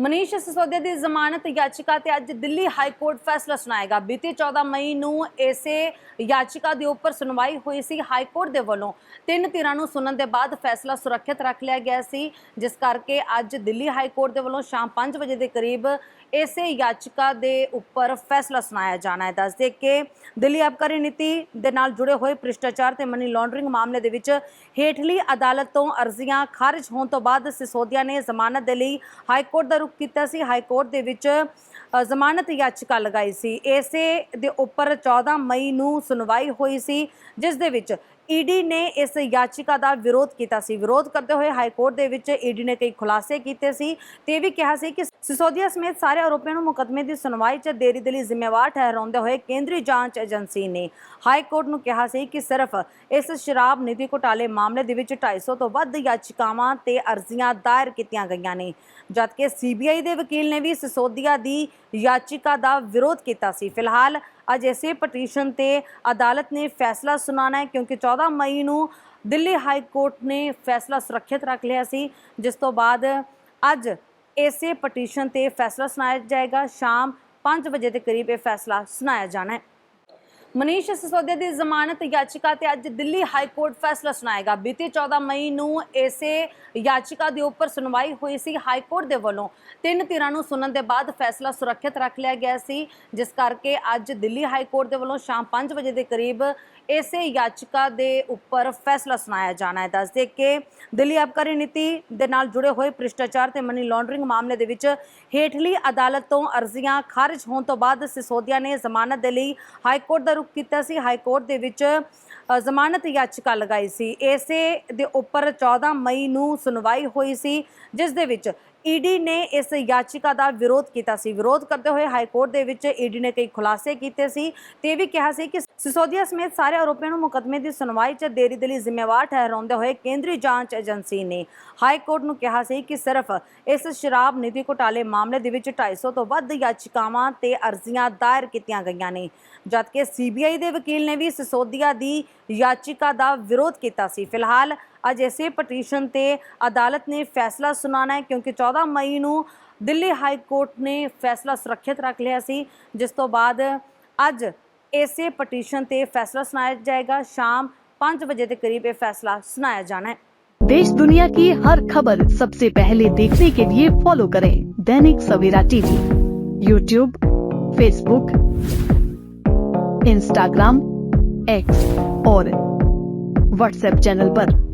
ਮਨੀਸ਼ ਸਿਸੋਦੀਆ ਦੀ ਜ਼ਮਾਨਤ ਯਾਚਿਕਾ ਤੇ ਅੱਜ ਦਿੱਲੀ ਹਾਈ ਕੋਰਟ ਫੈਸਲਾ ਸੁਣਾਏਗਾ। ਬੀਤੀ 14 ਮਈ ਨੂੰ ਇਸੇ ਯਾਚਿਕਾ ਦੇ ਉੱਪਰ ਸੁਣਵਾਈ ਹੋਈ ਸੀ ਹਾਈ ਕੋਰਟ ਦੇ ਵੱਲੋਂ। ਤਿੰਨ ਧਿਰਾਂ ਨੂੰ ਸੁਣਨ ਦੇ ਬਾਅਦ ਫੈਸਲਾ ਸੁਰੱਖਿਅਤ ਰੱਖ ਲਿਆ ਗਿਆ ਸੀ, ਜਿਸ ਕਰਕੇ ਅੱਜ ਦਿੱਲੀ ਹਾਈ ਕੋਰਟ ਦੇ ਵੱਲੋਂ ਸ਼ਾਮ 5 ਵਜੇ ਦੇ ਕਰੀਬ ਇਸੇ ਯਾਚਿਕਾ ਦੇ ਉੱਪਰ ਫੈਸਲਾ ਸੁਣਾਇਆ ਜਾਣਾ ਹੈ। ਦੱਸਦੇ ਕਿ ਦਿੱਲੀ ਆਬਕਾਰੀ ਨੀਤੀ ਦੇ ਨਾਲ ਜੁੜੇ ਹੋਏ ਭ੍ਰਿਸ਼ਟਾਚਾਰ ਤੇ ਮਨੀ ਲਾਂਡਰਿੰਗ ਮਾਮਲੇ ਦੇ ਵਿੱਚ ਹੇਠਲੀ ਅਦਾਲਤ ਤੋਂ ਅਰਜ਼ੀਆਂ ਖਾਰਜ ਹੋਣ ਤੋਂ ਬਾਅਦ ਸਿਸੋਦੀਆ ਨੇ ਜ਼ਮਾਨਤ ਦੇ ਲਈ ਹਾਈ ਕੋਰਟ ਦਾ ਰੁਖ ਕੀਤਾ ਸੀ ਹਾਈ ਕੋਰਟ ਦੇ ਵਿੱਚ ਜ਼ਮਾਨਤ ਯਾਚਿਕਾ ਲਗਾਈ ਸੀ। ਇਸੇ ਦੇ ਉੱਪਰ 14 ਮਈ ਨੂੰ ਸੁਣਵਾਈ ਹੋਈ ਸੀ, ਜਿਸ ਦੇ ਵਿੱਚ ਈਡੀ ਨੇ ਇਸ ਯਾਚਿਕਾ ਦਾ ਵਿਰੋਧ ਕੀਤਾ ਸੀ। ਵਿਰੋਧ ਕਰਦੇ ਹੋਏ ਹਾਈ ਕੋਰਟ ਦੇ ਵਿੱਚ ਈਡੀ ਨੇ ਕਈ ਖੁਲਾਸੇ ਕੀਤੇ ਸੀ ਤੇ ਇਹ ਵੀ ਕਿਹਾ ਸੀ ਕਿ ਸਿਸੋਦੀਆ ਸਮੇਤ ਸਾਰੇ ਆਰੋਪੀਆਂ ਨੂੰ ਮੁਕੱਦਮੇ ਦੀ ਸੁਣਵਾਈ 'ਚ ਦੇਰੀ ਦੇ ਲਈ ਜ਼ਿੰਮੇਵਾਰ ਠਹਿਰਾਉਂਦੇ ਹੋਏ ਕੇਂਦਰੀ ਜਾਂਚ ਏਜੰਸੀ ਨੇ ਹਾਈ ਕੋਰਟ ਨੂੰ ਕਿਹਾ ਸੀ ਕਿ ਸਿਰਫ ਇਸ ਸ਼ਰਾਬ ਨੀਤੀ ਘੁਟਾਲੇ ਮਾਮਲੇ ਦੇ ਵਿੱਚ 250 ਤੋਂ ਵੱਧ ਯਾਚਿਕਾਵਾਂ ਤੇ ਅਰਜ਼ੀਆਂ ਦਾਇਰ ਕੀਤੀਆਂ ਗਈਆਂ ਨੇ, ਜਦਕਿ ਸੀਬੀਆਈ ਦੇ ਵਕੀਲ ਨੇ ਵੀ ਸਿਸੋਦੀਆ ਦੀ ਯਾਚਿਕਾ ਦਾ ਵਿਰੋਧ ਕੀਤਾ ਸੀ। ਫਿਲਹਾਲ ਅੱਜ ਇਸੇ ਪਟੀਸ਼ਨ ਤੇ ਅਦਾਲਤ ਨੇ ਫੈਸਲਾ ਸੁਣਾਉਣਾ ਹੈ, ਕਿਉਂਕਿ 14 ਮਈ ਨੂੰ ਦਿੱਲੀ ਹਾਈ ਕੋਰਟ ਨੇ ਫੈਸਲਾ ਸੁਰੱਖਿਅਤ ਰੱਖ ਲਿਆ ਸੀ, ਜਿਸ ਤੋਂ ਬਾਅਦ ਅੱਜ ਇਸੇ ਪਟੀਸ਼ਨ ਤੇ ਫੈਸਲਾ ਸੁਣਾਇਆ ਜਾਏਗਾ। ਸ਼ਾਮ 5 ਵਜੇ ਦੇ ਕਰੀਬ ਇਹ ਫੈਸਲਾ ਸੁਣਾਇਆ ਜਾਣਾ ਹੈ। ਮਨੀਸ਼ ਸਿਸੋਦੀਆ ਦੀ ਜ਼ਮਾਨਤ ਯਾਚਿਕਾ ਤੇ ਅੱਜ ਦਿੱਲੀ ਹਾਈ ਕੋਰਟ ਫੈਸਲਾ ਸੁਣਾਏਗਾ। ਬੀਤੀ 14 ਮਈ ਨੂੰ ਇਸੇ ਯਾਚਿਕਾ ਦੇ ਉੱਪਰ ਸੁਣਵਾਈ ਹੋਈ ਸੀ ਹਾਈ ਕੋਰਟ ਦੇ ਵੱਲੋਂ। ਤਿੰਨ ਧਿਰਾਂ ਨੂੰ ਸੁਣਨ ਦੇ ਬਾਅਦ ਫੈਸਲਾ ਸੁਰੱਖਿਅਤ ਰੱਖ ਲਿਆ ਗਿਆ ਸੀ, ਜਿਸ ਕਰਕੇ ਅੱਜ ਦਿੱਲੀ ਹਾਈ ਕੋਰਟ ਦੇ ਵੱਲੋਂ ਸ਼ਾਮ 5 ਵਜੇ ਦੇ ਕਰੀਬ ਇਸੇ ਯਾਚਿਕਾ ਦੇ ਉੱਪਰ ਫੈਸਲਾ ਸੁਣਾਇਆ ਜਾਣਾ ਹੈ। ਦੱਸਦੇ ਕਿ ਦਿੱਲੀ ਆਬਕਾਰੀ ਨੀਤੀ ਦੇ ਨਾਲ ਜੁੜੇ ਹੋਏ ਭ੍ਰਿਸ਼ਟਾਚਾਰ ਤੇ ਮਨੀ ਲਾਂਡਰਿੰਗ ਮਾਮਲੇ ਦੇ ਵਿੱਚ ਹੇਠਲੀ ਅਦਾਲਤ ਤੋਂ ਅਰਜ਼ੀਆਂ ਖਾਰਜ ਹੋਣ ਤੋਂ ਬਾਅਦ ਸਿਸੋਦੀਆ ਨੇ ਜ਼ਮਾਨਤ ਦੇ ਲਈ ਹਾਈ ਕੋਰਟ ਦਾ ਰੁਖ ਕੀਤਾ ਸੀ। ਹਾਈ ਕੋਰਟ ਦੇ ਵਿੱਚ ਜ਼ਮਾਨਤ ਯਾਚਿਕਾ ਲਗਾਈ ਸੀ। ਇਸੇ ਦੇ ਉੱਪਰ 14 ਮਈ ਨੂੰ ਸੁਣਵਾਈ ਹੋਈ ਸੀ, ਜਿਸ ਦੇ ਵਿੱਚ ਈਡੀ ਨੇ ਇਸ ਯਾਚਿਕਾ ਦਾ ਵਿਰੋਧ ਕੀਤਾ ਸੀ। ਵਿਰੋਧ ਕਰਦੇ ਹੋਏ ਹਾਈ ਕੋਰਟ ਦੇ ਵਿੱਚ ਈਡੀ ਨੇ ਕਈ ਖੁਲਾਸੇ ਕੀਤੇ ਸੀ ਤੇ ਇਹ ਵੀ ਕਿਹਾ ਸੀ ਕਿ ਸਿਸੋਦੀਆ ਸਮੇਤ ਸਾਰੇ ਆਰੋਪੀਆਂ ਨੂੰ ਮੁਕੱਦਮੇ ਦੀ ਸੁਣਵਾਈ 'ਚ ਦੇਰੀ ਦੇ ਲਈ ਜ਼ਿੰਮੇਵਾਰ ਠਹਿਰਾਉਂਦੇ ਹੋਏ ਕੇਂਦਰੀ ਜਾਂਚ ਏਜੰਸੀ ਨੇ ਹਾਈ ਕੋਰਟ ਨੂੰ ਕਿਹਾ ਸੀ ਕਿ ਸਿਰਫ ਇਸ ਸ਼ਰਾਬ ਨੀਤੀ ਘੁਟਾਲੇ ਮਾਮਲੇ ਦੇ ਵਿੱਚ 250 ਤੋਂ ਵੱਧ ਯਾਚਿਕਾਵਾਂ ਤੇ ਅਰਜ਼ੀਆਂ ਦਾਇਰ ਕੀਤੀਆਂ ਗਈਆਂ ਨੇ, ਜਦਕਿ ਸੀਬੀਆਈ ਦੇ ਵਕੀਲ ਨੇ ਵੀ ਸਿਸੋਦੀਆ ਦੀ ਯਾਚਿਕਾ ਦਾ ਵਿਰੋਧ ਕੀਤਾ ਸੀ। ਫਿਲਹਾਲ ਅੱਜ ਇਸੇ ਪਟੀਸ਼ਨ ਤੇ ਅਦਾਲਤ ਨੇ ਫੈਸਲਾ ਸੁਣਾਉਣਾ ਹੈ, ਕਿਉਂਕਿ 14 ਮਈ ਨੂੰ ਦਿੱਲੀ ਹਾਈ ਕੋਰਟ ਨੇ ਫੈਸਲਾ ਸੁਰੱਖਿਅਤ ਰੱਖ ਲਿਆ ਸੀ ਜਿਸ ਤੋਂ ਬਾਅਦ ਅੱਜ ਇਸੇ ਪਟੀਸ਼ਨ ਤੇ ਫੈਸਲਾ ਸੁਣਾਇਆ ਜਾਏਗਾ ਸ਼ਾਮ 5 ਵਜੇ ਦੇ ਕਰੀਬ ਇਹ ਫੈਸਲਾ ਸੁਣਾਇਆ ਜਾਣਾ ਹੈ देश दुनिया की हर खबर सबसे पहले देखने के लिए फॉलो करें Dainik Savera TV YouTube Facebook Instagram X और व्हाट्सएप चैनल पर।